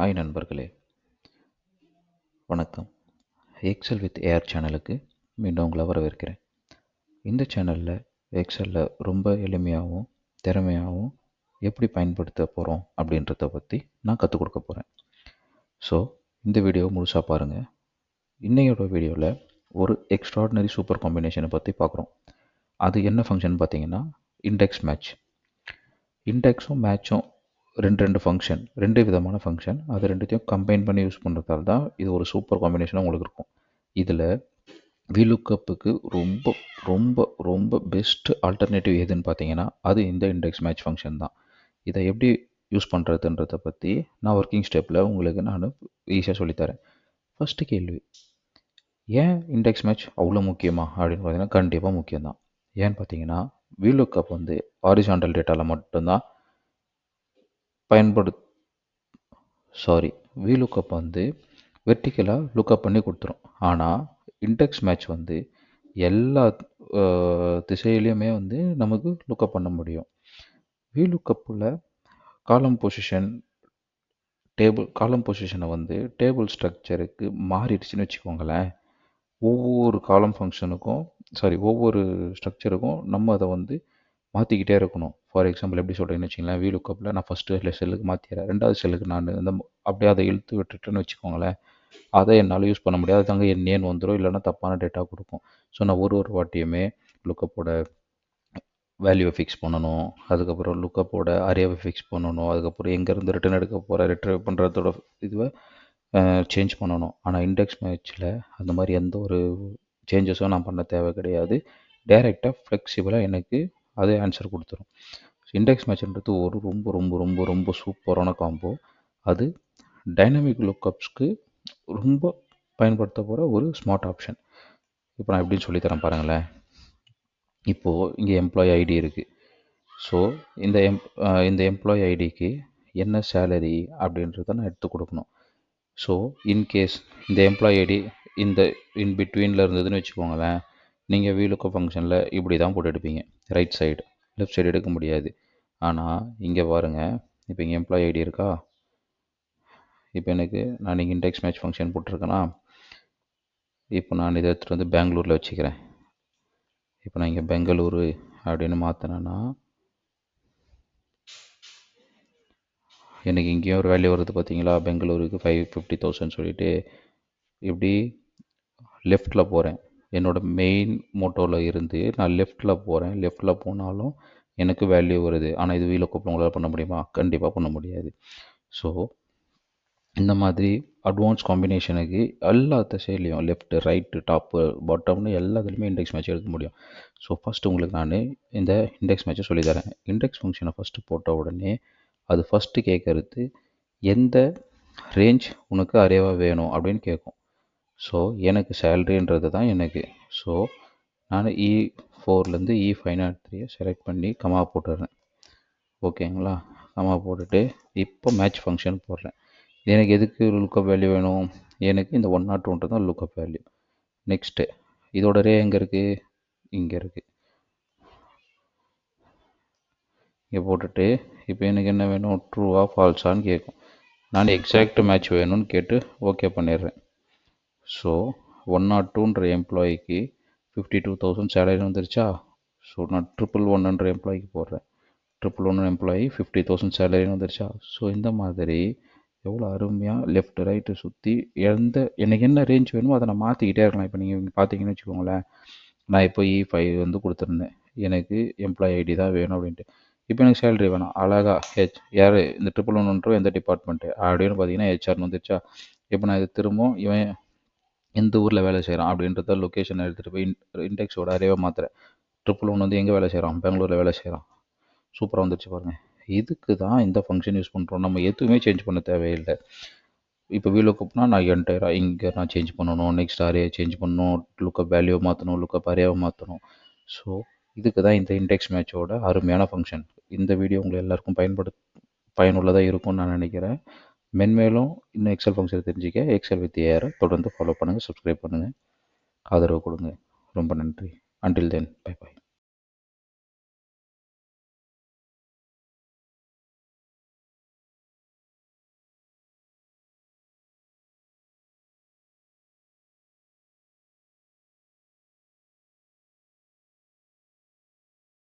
Hi நண்பர்களே. வணக்கம். XL with AR சேனலுக்கு மீண்டும் உங்களை வரவேற்கிறேன். இந்த சேனலில் எக்ஸலில் ரொம்ப எளிமையாகவும் திறமையாகவும் எப்படி பயன்படுத்த போகிறோம் அப்படின்றத பற்றி நான் கற்றுக் கொடுக்க போகிறேன் ஸோ இந்த வீடியோவை முழுசாக பாருங்கள் இன்னையோட வீடியோவில் ஒரு எக்ஸ்ட்ராடினரி சூப்பர் காம்பினேஷனை பற்றி பார்க்குறோம் அது என்ன ஃபங்க்ஷன் பார்த்தீங்கன்னா இண்டெக்ஸ் மேட்ச் இண்டெக்ஸும் மேட்சும் ரெண்டு ரெண்டு ஃபங்க்ஷன் ரெண்டு விதமான ஃபங்க்ஷன் அது ரெண்டுத்தையும் கம்பைன் பண்ணி யூஸ் பண்ணுறதால தான் இது ஒரு சூப்பர் காம்பினேஷனாக உங்களுக்கு இருக்கும். இதில் விலுக்கப்புக்கு ரொம்ப ரொம்ப ரொம்ப பெஸ்ட் ஆல்டர்னேட்டிவ் எதுன்னு பார்த்தீங்கன்னா அது இந்த இண்டெக்ஸ் மேட்ச் ஃபங்க்ஷன் தான். இதை எப்படி யூஸ் பண்ணுறதுன்றத பற்றி நான் ஒர்க்கிங் ஸ்டெப்பில் உங்களுக்கு நான் ஈஸியாக சொல்லித்தரேன் ஃபஸ்ட்டு கேள்வி ஏன் இண்டெக்ஸ் மேட்ச் அவ்வளோ முக்கியமா? அப்படின்னு பார்த்தீங்கன்னா கண்டிப்பாக முக்கியம்தான். ஏன்னு பார்த்தீங்கன்னா விலுக்கப் வந்து ஹாரிசாண்டல் டேட்டாவில் மட்டும்தான் பயன்படு சாரி விலுக்கப் வந்து வெர்டிக்கலாக லுக்கப் பண்ணி கொடுத்துரும். ஆனால் இன்டெக்ஸ் மேட்ச் வந்து எல்லா திசையிலையுமே வந்து நமக்கு லுக்கப் பண்ண முடியும். விலுக்கப்பில் காலம் பொசிஷன் டேபிள் காலம் பொசிஷனை வந்து டேபிள் ஸ்ட்ரக்சருக்கு மாறிடுச்சுன்னு வச்சுக்கோங்களேன். ஒவ்வொரு காலம் ஃபங்க்ஷனுக்கும் சாரி ஒவ்வொரு ஸ்ட்ரக்சருக்கும் நம்ம அதை வந்து மாற்றிக்கிட்டே இருக்கணும். ஃபார் எக்ஸாம்பிள் எப்படி சொல்கிறேன்னு வச்சிங்களேன் வீ லுக்கப்பில் நான் ஃபஸ்ட்டு செல்லுக்கு மாற்றிடுறேன் ரெண்டாவது செல்லுக்கு நான் இந்த அப்படியே அதை இழுத்து விட்டுட்டேன்னு வச்சுக்கோங்களேன் அதை என்னால் யூஸ் பண்ண முடியாது. தாங்க என் நேன் வந்துடும் இல்லைன்னா தப்பான டேட்டா கொடுக்கும். ஸோ நான் ஒரு ஒரு வாட்டியுமே லுக்கப்போட வேல்யூவை ஃபிக்ஸ் பண்ணணும். அதுக்கப்புறம் லுக்கப்போட அரேவை ஃபிக்ஸ் பண்ணணும். அதுக்கப்புறம் எங்கேருந்து ரிட்டர்ன் எடுக்க போகிற ரிட்டர்ன் பண்ணுறதோட இதுவை சேஞ்ச் பண்ணணும். ஆனால் இண்டெக்ஸ் மேட்ச்சில் அந்த மாதிரி எந்த ஒரு சேஞ்சஸும் நான் பண்ண தேவை கிடையாது. டைரெக்டாக ஃப்ளெக்சிபிளாக எனக்கு அதே ஆன்சர் கொடுத்துரும். இண்டெக்ஸ் மேட்ச்ன்றது ஒரு ரொம்ப ரொம்ப ரொம்ப ரொம்ப சூப்பரான காம்போ அது டைனமிக் லுக்கப்ஸ்க்கு ரொம்ப பயன்படுத்த போகிற ஒரு ஸ்மார்ட் ஆப்ஷன் இப்போ நான் எப்படின்னு சொல்லித்தரேன் பாருங்களேன். இப்போது இங்கே எம்ப்ளாயி ஐடி இருக்குது ஸோ இந்த எம் இந்த எம்ப்ளாயி ஐடிக்கு என்ன சேலரி அப்படின்றத நான் எடுத்து கொடுக்கணும். ஸோ இன்கேஸ் இந்த எம்ப்ளாயி ஐடி இந்த இன் பிட்வீனில் இருந்ததுன்னு வச்சுக்கோங்களேன். நீங்கள் வீலுக்கோ ஃபங்க்ஷனில் இப்படி தான் போட்டு எடுப்பீங்க. ரைட் சைடு லெஃப்ட் சைடு எடுக்க முடியாது. ஆனால் இங்கே பாருங்கள் இப்போ இங்கே எம்ப்ளாயி ஐடி இருக்கா? இப்போ எனக்கு நான் இங்கே இண்டெக்ஸ் மேட்ச் ஃபங்க்ஷன் போட்டிருக்கேன்னா இப்போ நான் இதை எடுத்துகிட்டு வந்து பெங்களூரில் வச்சுக்கிறேன். இப்போ நான் இங்கே பெங்களூரு அப்படின்னு மாற்றினேன்னா எனக்கு இங்கேயும் ஒரு வேல்யூ வருது பார்த்தீங்களா பெங்களூருக்கு ஃபைவ் ஃபிஃப்டி தௌசண்ட் சொல்லிவிட்டு இப்படி லெஃப்டில் போகிறேன் என்னோடய மெயின் மோட்டோவில் இருந்து நான் லெஃப்ட்டில் போகிறேன் லெஃப்ட்டில் போனாலும் எனக்கு வேல்யூ வருது. ஆனால் இது வீல கூப்பிட உங்களால் பண்ண முடியுமா? கண்டிப்பாக பண்ண முடியாது. ஸோ இந்த மாதிரி அட்வான்ஸ் காம்பினேஷனுக்கு எல்லா திசையிலையும் லெஃப்ட்டு ரைட்டு டாப்பு பாட்டம்னு எல்லாத்துலேயுமே இண்டெக்ஸ் மேட்ச் எடுக்க முடியும். ஸோ ஃபஸ்ட்டு உங்களுக்கு நான் இந்த இண்டெக்ஸ் மேட்ச்சை சொல்லித்தரேன் இண்டெக்ஸ் ஃபங்க்ஷனை ஃபஸ்ட்டு போட்ட உடனே அது ஃபஸ்ட்டு கேட்குறது எந்த ரேஞ்ச் உனக்கு அரேவாக வேணும் அப்படின்னு கேட்கும் ஸோ எனக்கு சேல்ரின்றது தான் எனக்கு. ஸோ நான் இ ஃபோர்லேருந்து இ ஃபைவ் நாட் த்ரீயை செலக்ட் பண்ணி கமா போட்டுடுறேன். ஓகேங்களா கமா போட்டுட்டு இப்போ மேட்ச் ஃபங்க்ஷன் போடுறேன். எனக்கு எதுக்கு லுக்கப் வேல்யூ வேணும்? எனக்கு இந்த ஒன் நாட் ஒன்று தான் லுக்கப் வேல்யூ நெக்ஸ்ட்டு இதோட ரே எங்கே இருக்குது இங்கே இருக்குது இங்கே போட்டுட்டு இப்போ எனக்கு என்ன வேணும்? ட்ரூவா ஃபால்ஸான்னு கேட்கும் நான் எக்ஸாக்ட் மேட்ச் வேணும்னு கேட்டு ஓகே பண்ணிடுறேன். ஸோ ஒன் நாட் டூன்ற எம்ப்ளாயிக்கு ஃபிஃப்டி டூ தௌசண்ட் சேலரி வந்துருச்சா? ஸோ நான் ட்ரிபிள் ஒன்னுன்ற எம்ப்ளாய்க்கு போடுறேன். Triple one employee fifty thousand சேலரின்னு வந்துருச்சா? ஸோ இந்த மாதிரி எவ்வளோ அருமையாக லெஃப்ட் ரைட்டு சுற்றி எந்த எனக்கு என்ன ரேஞ்ச் வேணுமோ அதை நான் மாற்றிக்கிட்டே இருக்கலாம். இப்போ நீங்கள் பார்த்தீங்கன்னு வச்சுக்கோங்களேன். நான் இப்போ e இ ஃபைவ் வந்து கொடுத்துருந்தேன். எனக்கு எம்ப்ளாயி ஐடி தான் வேணும் அப்படின்ட்டு. இப்போ எனக்கு சேலரி வேணும். அழகா ஹெச் யார்? இந்த ட்ரிபிள் ஒன்றுன்றோ எந்த டிபார்ட்மெண்ட்டு அப்படின்னு பார்த்தீங்கன்னா ஹெச்ஆர்னு வந்துருச்சா? இப்போ நான் இது திரும்பவும் இவன் எந்த ஊரில் வேலை செய்கிறான் அப்படின்றத லொக்கேஷன் எடுத்துகிட்டு போய் இண்டெக்ஸோட அரேவை மாற்றுறேன் ட்ரிபிள் ஒன் வந்து எங்கே வேலை செய்கிறான் பெங்களூரில் வேலை செய்கிறான் சூப்பராக வந்துருச்சு பாருங்கள் இதுக்கு தான் இந்த ஃபங்க்ஷன் யூஸ் பண்ணுறோம் நம்ம எதுவுமே சேஞ்ச் பண்ண தேவையில்லை. இப்போ வீலுக்கப்னா நான் என்டையராக இங்கே நான் சேஞ்ச் பண்ணணும். நெக்ஸ்ட் அரே சேஞ்ச் பண்ணணும். லுக்கப் வேல்யூவை மாற்றணும் லுக்கப் அரேவை மாற்றணும் ஸோ இதுக்கு தான் இந்த இண்டெக்ஸ் மேட்சோட அருமையான ஃபங்க்ஷன் இந்த வீடியோ உங்களுக்கு எல்லாருக்கும் பயன்படு பயனுள்ளதாக இருக்கும்னு நான் நினைக்கிறேன். மென்மேலும் இன்னும் எக்ஸல் ஃபங்க்ஷன் தெரிஞ்சுக்க எக்ஸல் வித் ஏஆர் தொடர்ந்து ஃபாலோ பண்ணுங்கள் சப்ஸ்கிரைப் பண்ணுங்கள் ஆதரவு கொடுங்க. ரொம்ப நன்றி. Until then bye bye